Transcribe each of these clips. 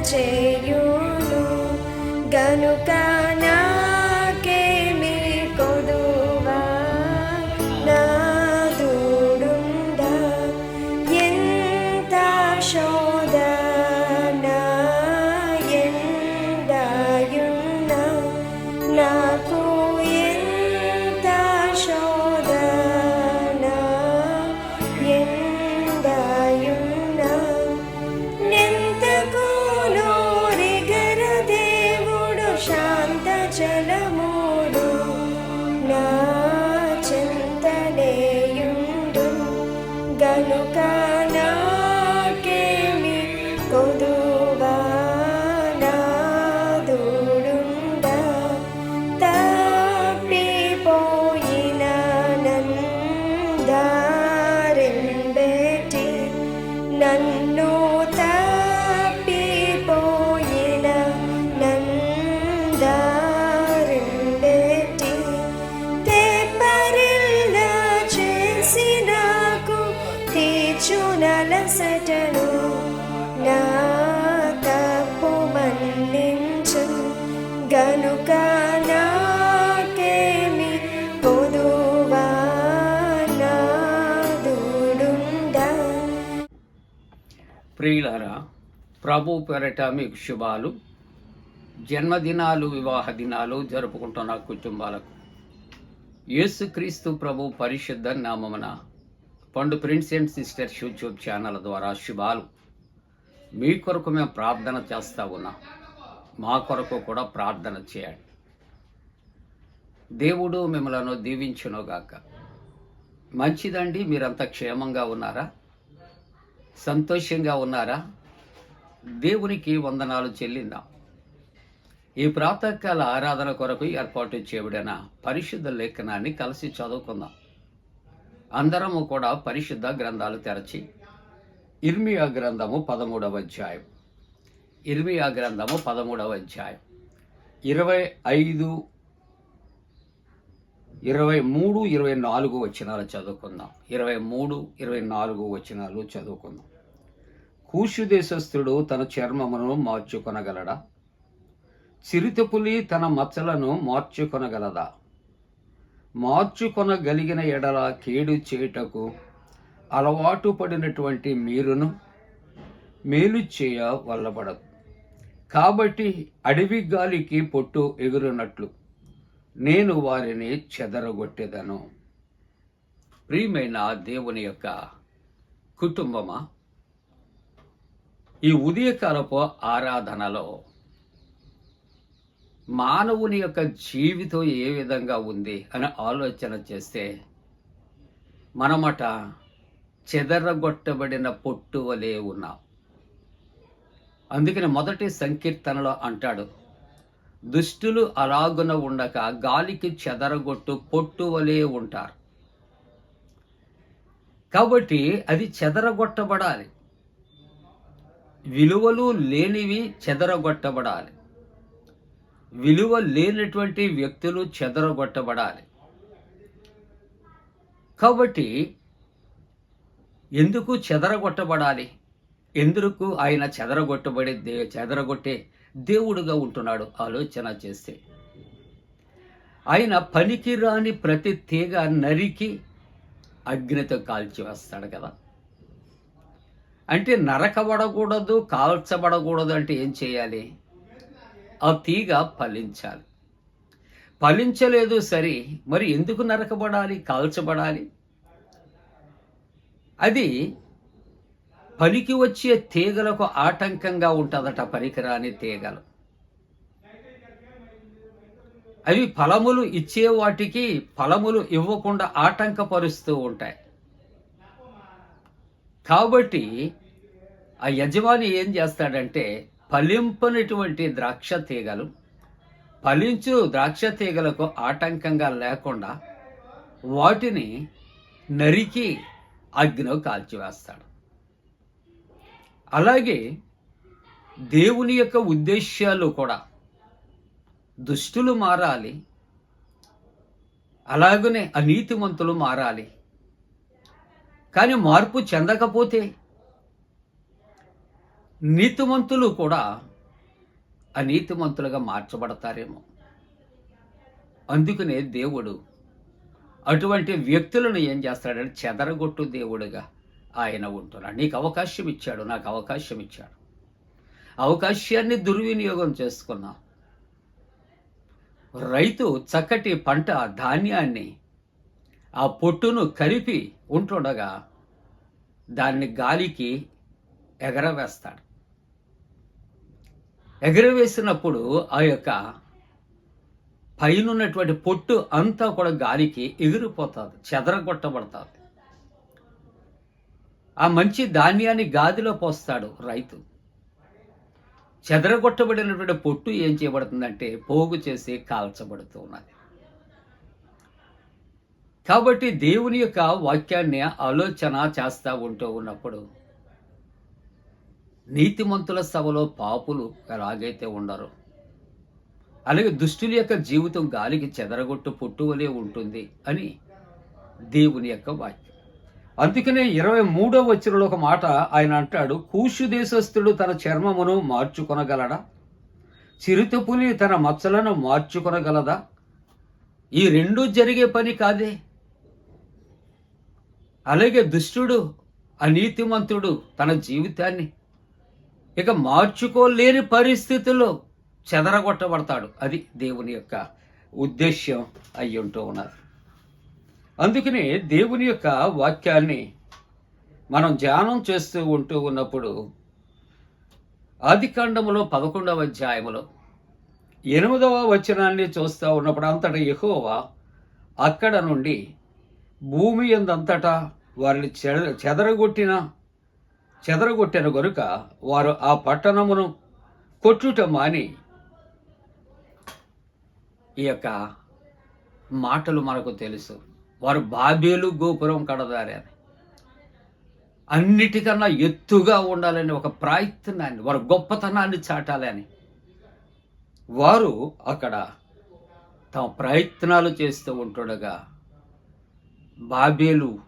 చేయును. గనుక నా ప్రియులారా ప్రభు పేరట మీకు శుభాలు. జన్మదినాలు వివాహ దినాలు జరుపుకుంటున్న కుటుంబాలకు. యేసుక్రీస్తు ప్రభు పరిశుద్ధ నామమున Pandu prince and sisters YouTube channel ద్వారా శుభాలు. మీ కొరకు మేము ప్రార్థన చేస్తా ఉన్నాం. మా కొరకు కూడా ప్రార్థన చేయండి. దేవుడు మిమ్మలను దీవించునుగాక. మంచిదండి మీరంతా క్షేమంగా ఉన్నారా? సంతోషంగా ఉన్నారా? దేవునికి వందనాలు చెల్లిందాం. ఈ ప్రాతకాల ఆరాధన కొరకు ఏర్పాటు చేయబడిన పరిశుద్ధ లేఖనాన్ని కలిసి చదువుకుందాం. అందరము కూడా పరిశుద్ధ గ్రంథాలు తెరచి ఇర్మియా గ్రంథము పదమూడవ అధ్యాయం. ఇర్మియా గ్రంథము పదమూడవ అధ్యాయం. ఇరవై ఐదు ఇరవై మూడు ఇరవై నాలుగు వచనాలు చదువుకుందాం. ఇరవై మూడు ఇరవై నాలుగు వచనాలు చదువుకుందాం. కూషు దేశస్థుడు తన చర్మమును మార్చుకొనగలడా? చిరుతపులి తన మచ్చలను మార్చుకొనగలదా? మార్చుకొనగలిగిన ఎడల కేడు చేయుటకు అలవాటు పడినటువంటి మీరును మేలు చేయ వల్లబడదు. కాబట్టి అడవి గాలికి పొట్టు ఎగురునట్లు నేను వారిని చెదరగొట్టేదను. ప్రియమైన దేవుని యొక్క కుటుంబమా ఈ ఉదయకాలపు ఆరాధనలో మానవుని యొక్క జీవితం ఏ విధంగా ఉంది అని ఆలోచన చేస్తే మనమట చెదరగొట్టబడిన పొట్టు వలె ఉన్నాం. అందుకని మొదటి సంకీర్తనలో అంటాడు దుష్టులు అలాగున ఉండక గాలికి చెదరగొట్టు పొట్టు వలె ఉంటారు. కాబట్టి అది చెదరగొట్టబడాలి. విలువలు లేనివి చెదరగొట్టబడాలి. విలువ లేనటువంటి వ్యక్తులు చెదరగొట్టబడాలి. కాబట్టి ఎందుకు చెదరగొట్టబడాలి? ఎందుకు ఆయన చెదరగొట్టబడి దే చెదరగొట్టే దేవుడుగా ఉంటున్నాడు ఆలోచన చేస్తే. ఆయన పనికి రాని ప్రతి తీగ నరికి అగ్నితో కాల్చి వస్తాడు కదా. అంటే నరకబడకూడదు కాల్చబడకూడదు అంటే ఏం చేయాలి? ఆ తీగ ఫలించాలి. ఫలించలేదు సరి మరి ఎందుకు నరకబడాలి కాల్చబడాలి? అది పనికి వచ్చే తీగలకు ఆటంకంగా ఉంటుందట పనికిరాని తీగలు. అవి ఫలములు ఇచ్చే వాటికి ఫలములు ఇవ్వకుండా ఆటంకపరుస్తూ ఉంటాయి. కాబట్టి ఆ యజమాని ఏం చేస్తాడంటే ఫలింపనటువంటి ద్రాక్ష తీగలు ఫలించు ద్రాక్ష తీగలకు ఆటంకంగా లేకుండా వాటిని నరికి అగ్నిలో కాల్చివేస్తాడు. అలాగే దేవుని యొక్క ఉద్దేశ్యాలు కూడా దుష్టులు మారాలి అలాగనే అనీతిమంతులు మారాలి. కానీ మార్పు చెందకపోతే నీతిమంతులు కూడా అనీతిమంతులుగా మార్చబడతారేమో. అందుకనే దేవుడు అటువంటి వ్యక్తులను ఏం చేస్తాడంటే చెదరగొట్టు దేవుడుగా ఆయన ఉంటున్నాడు. నీకు అవకాశం ఇచ్చాడు నాకు అవకాశం ఇచ్చాడు అవకాశాన్ని దుర్వినియోగం చేసుకున్నా. రైతు చక్కటి పంట ధాన్యాన్ని ఆ పొట్టును కలిపి ఉంటుండగా దాన్ని గాలికి ఎగరవేస్తాడు. ఎగరవేసినప్పుడు ఆ యొక్క పైనున్నటువంటి పొట్టు అంతా కూడా గాలికి ఎగిరిపోతుంది చెదరగొట్టబడుతుంది. ఆ మంచి ధాన్యాన్ని గాదిలో పోస్తాడు రైతు. చెదరగొట్టబడినటువంటి పొట్టు ఏం చేయబడుతుందంటే పోగు చేసి కాల్చబడుతూ ఉన్నది కాబట్టి దేవుని యొక్క వాక్యాన్ని ఆలోచన చేస్తూ ఉంటూ ఉన్నప్పుడు నీతిమంతుల సభలో పాపులు ఎలాగైతే ఉండరు. అలాగే దుష్టుల యొక్క జీవితం గాలికి చెదరగొట్టు పొట్టువలే ఉంటుంది అని దేవుని యొక్క వాక్యం. అందుకనే ఇరవై మూడో వచ్చినలో ఒక మాట ఆయన అంటాడు కూషు దేశస్థుడు తన చర్మమును మార్చుకొనగలడా? చిరుతపులి తన మచ్చలను మార్చుకొనగలదా? ఈ రెండు జరిగే పని కాదే? అలాగే దుష్టుడు అనీతిమంతుడు తన జీవితాన్ని ఇక మార్చుకోలేని పరిస్థితుల్లో చెదరగొట్టబడతాడు. అది దేవుని యొక్క ఉద్దేశ్యం అయ్యుంటూ ఉన్నారు ఉన్నది. అందుకనే దేవుని యొక్క వాక్యాన్ని మనం ధ్యానం చేస్తూ ఉంటూ ఉన్నప్పుడు ఆదికాండములో పదకొండవ అధ్యాయములో ఎనిమిదవ వచనాన్ని చూస్తూ ఉన్నప్పుడు అంతటా యెహోవా అక్కడ నుండి భూమి ఎందంతటా వారిని చెద చెదరగొట్టిన చెదరగొట్టిన గనుక వారు ఆ పట్టణమును కొట్టుట మాని ఈ యొక్క మాటలు మనకు తెలుసు. వారు బాబేలు గోపురం కడదారని. అన్నిటికన్నా ఎత్తుగా ఉండాలని ఒక ప్రయత్నాన్ని వారి గొప్పతనాన్ని చాటాలని. వారు అక్కడ తమ ప్రయత్నాలు చేస్తూ ఉంటుండగా బాబేలు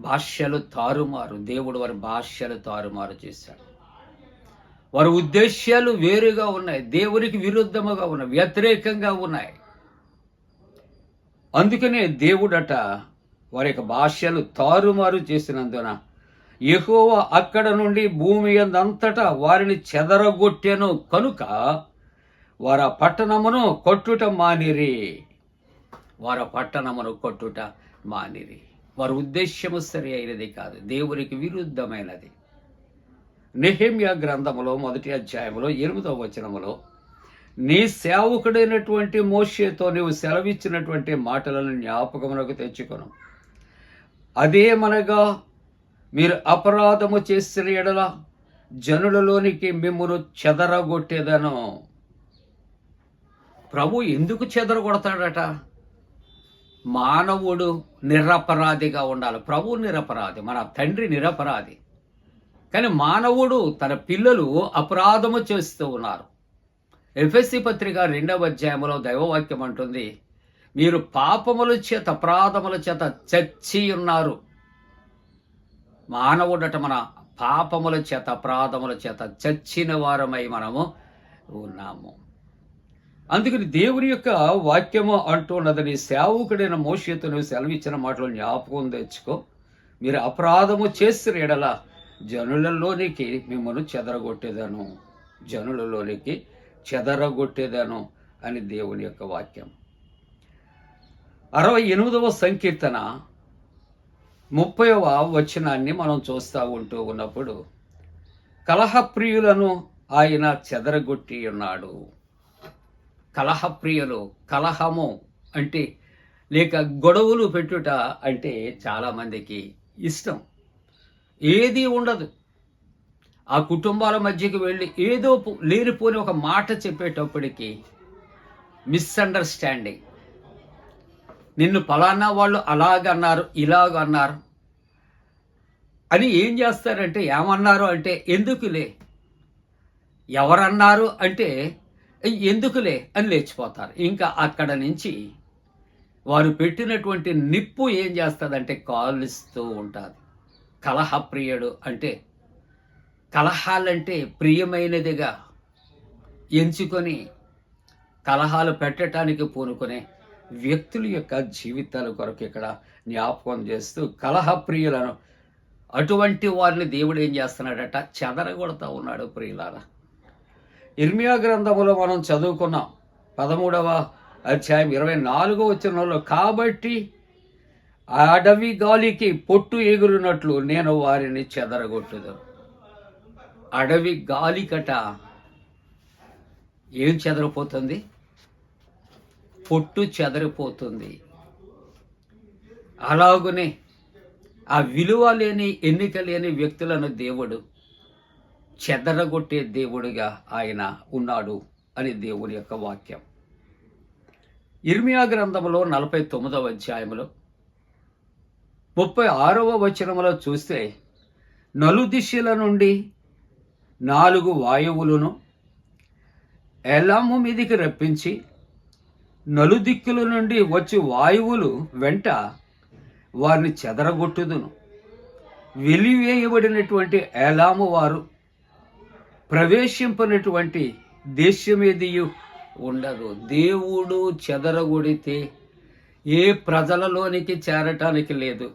భాష్యలు తారుమారు దేవుడు వారి భాష్యలు తారుమారు చేశాడు. వారి ఉద్దేశ్యాలు వేరుగా ఉన్నాయి దేవునికి విరుద్ధముగా ఉన్నాయి వ్యతిరేకంగా ఉన్నాయి. అందుకనే దేవుడట వారి యొక్క భాష్యలు తారుమారు చేసినందున యెహోవా అక్కడ నుండి భూమి అంతటా వారిని చెదరగొట్టెను కనుక వారి పట్టణమును కొట్టుట మానిరి. వారి పట్టణమును కొట్టుట మానిరి. వారి ఉద్దేశ్యము సరి అయినది కాదు దేవునికి విరుద్ధమైనది. నెహెమ్య గ్రంథములో మొదటి అధ్యాయములో ఎనిమిదవ వచనములో నీ సేవకుడైనటువంటి మోషేతో నీవు సెలవిచ్చినటువంటి మాటలను జ్ఞాపకమునకు తెచ్చుకొను. అదేమనగా మీరు అపరాధము చేసిన ఎడల జనులలోనికి మిమ్మను చెదరగొట్టేదను. ప్రభు ఎందుకు చెదరగొడతాడట? మానవుడు నిరపరాధిగా ఉండాలి. ప్రభు నిరపరాధి మన తండ్రి నిరపరాధి. కానీ మానవుడు తన పిల్లలు అపరాధము చేస్తూ ఉన్నారు. ఎఫ్ఎస్సి పత్రిక రెండవ అధ్యాయంలో దైవవాక్యం అంటుంది మీరు పాపముల చేత అపరాధముల చేత చచ్చి ఉన్నారు. మానవుడట మన పాపముల చేత అపరాధముల చేత చచ్చిన వారమై మనము ఉన్నాము. అందుకని దేవుని యొక్క వాక్యము అంటున్నదని సేవకుడైన మోషేతును సెలవిచ్చిన మాటలు జ్ఞాపకం తెచ్చుకో. మీరు అపరాధము చేసిన ఎడల జనులలోనికి మిమ్మల్ని చెదరగొట్టేదను. జనులలోనికి చెదరగొట్టేదను అని దేవుని యొక్క వాక్యం. అరవై ఎనిమిదవ సంకీర్తన ముప్పైవ వచనాన్ని మనం చూస్తూ ఉంటూ ఉన్నప్పుడు కలహప్రియులను ఆయన చెదరగొట్టి ఉన్నాడు. కలహప్రియులు కలహము అంటే లేక గొడవలు పెట్టుట అంటే చాలామందికి ఇష్టం. ఏది ఉండదు. ఆ కుటుంబాల మధ్యకి వెళ్ళి ఏదో లేనిపోని ఒక మాట చెప్పేటప్పటికి మిస్అండర్స్టాండింగ్ నిన్ను ఫలానా వాళ్ళు అలాగన్నారు ఇలాగన్నారు అని ఏం చేస్తారంటే ఏమన్నారు అంటే ఎందుకులే? ఎవరన్నారు అంటే ఎందుకులే? అని లేచిపోతారు. ఇంకా అక్కడ నుంచి వారు పెట్టినటువంటి నిప్పు ఏం చేస్తుందంటే కాలుస్తూ ఉంటుంది కలహప్రియుడు అంటే కలహాలంటే ప్రియమైనదిగా ఎంచుకొని కలహాలు పెట్టడానికి పూనుకునే వ్యక్తుల యొక్క జీవితాల కొరకు ఇక్కడ జ్ఞాపకం చేస్తూ కలహ ప్రియులను అటువంటి వారిని దేవుడు ఏం చేస్తున్నాడట? చెదరగొడతా ఉన్నాడు ప్రియులారా. ఇర్మియా గ్రంథములో మనం చదువుకున్నాం పదమూడవ అధ్యాయం ఇరవై నాలుగో వచ్చినంలో కాబట్టి ఆ అడవి గాలికి పొట్టు ఎగురునట్లు నేను వారిని చెదరగొట్టుదాను. అడవి గాలికట ఏం చెదరిపోతుంది? పొట్టు చెదరిపోతుంది. అలాగునే ఆ విలువ లేని ఎన్నిక లేని వ్యక్తులను దేవుడు చెదరగొట్టే దేవుడిగా ఆయన ఉన్నాడు అని దేవుని యొక్క వాక్యం. ఇర్మియా గ్రంథంలో నలభై తొమ్మిదవ అధ్యాయంలో ముప్పై ఆరవ వచనములో చూస్తే నలుదిశల నుండి నాలుగు వాయువులను ఎలాము మీదికి రప్పించి నలుదిక్కుల నుండి వచ్చి వాయువులు వెంట వారిని చెదరగొట్టుదును. వెలివేయబడినటువంటి ఏలాము వారు ప్రవేశింపనటువంటి దేశమేదియు ఉండదు. దేవుడు చెదరగొడితే ఏ ప్రజలలోనికి చేరటానికి లేదు.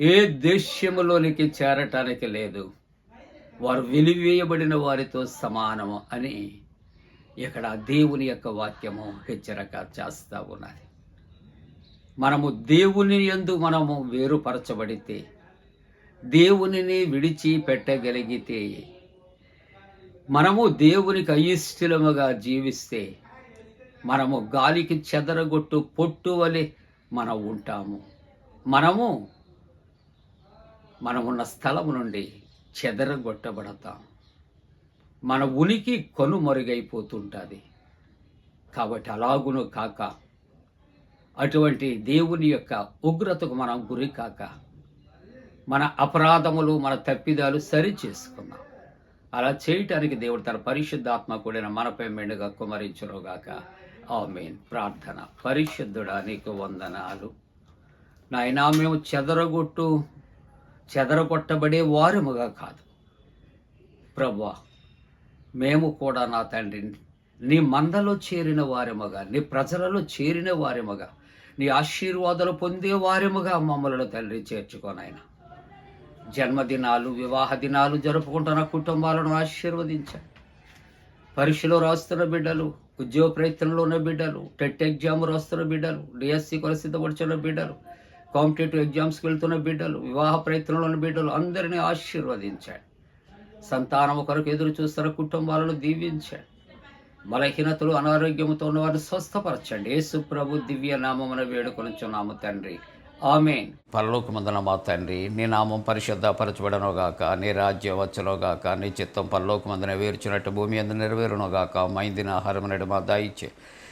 ఏ దేశములోనికి చేరటానికి లేదు. వారు వెలివేయబడిన వారితో సమానము అని ఇక్కడ దేవుని యొక్క వాక్యము హెచ్చరిక చేస్తూ ఉన్నది. మనము దేవుని యందు మనము వేరుపరచబడితే దేవునిని విడిచి పెట్టగలిగితే మనము దేవునికి అయిష్టిలముగా జీవిస్తే మనము గాలికి చెదరగొట్టు పొట్టు వలె మనం ఉంటాము. మనము మనమున్న స్థలము నుండి చెదరగొట్టబడతాం. మన ఉనికి కనుమరుగైపోతుంటుంది. కాబట్టి అలాగును కాక అటువంటి దేవుని యొక్క ఉగ్రతకు మనం గురి కాక మన అపరాధములు మన తప్పిదాలు సరి చేసుకున్నాం. అలా చేయటానికి దేవుడు తన పరిశుద్ధాత్మ కూడిన మనపై మెండుగా కుమరించునుగాక ఆమెన్. ప్రార్థన. పరిశుద్ధుడా నీకు వందనాలు. నాయనా మేము చెదరగొట్టు చెదరగొట్టబడే వారముగా కాదు. ప్రభా మేము కూడా నా తండ్రి నీ మందలో చేరిన వారముగా నీ ప్రజలలో చేరిన వారముగా నీ ఆశీర్వాదాలు పొందే వారముగా మమ్మల్ని తండ్రి చేర్చుకోనైనా జన్మదినాలు వివాహ దినాలు జరుపుకుంటున్న కుటుంబాలను ఆశీర్వదించండి పరీక్షలో రాస్తున్న బిడ్డలు ఉద్యోగ ప్రయత్నంలో ఉన్న బిడ్డలు టెట్ ఎగ్జామ్ రాస్తున్న బిడ్డలు డిఎస్సి కొరకు సిద్ధపడుచున్న బిడ్డలు కాంపిటేటివ్ ఎగ్జామ్స్కి వెళ్తున్న బిడ్డలు వివాహ ప్రయత్నంలో ఉన్న బిడ్డలు అందరినీ ఆశీర్వదించాడు. సంతానం కొరకు ఎదురు చూస్తున్న కుటుంబాలను దీవించాడు. బలహీనతలు అనారోగ్యంతో ఉన్నవారిని స్వస్థపరచండి. యేసు ప్రభు దివ్య నామమున వేడుకొనిచున్నాము తండ్రి. ఆమె పరలోకమందున మా తండ్రి నీ నామం పరిశుద్ధపరచబడను గాక నీ రాజ్యం వచ్చలో గాక నీ చిత్తం పరలోకమందున వేర్చినట్టు భూమి అందు నెరవేరును గాక మైందిన ఆహారం మా దాయిచ్చే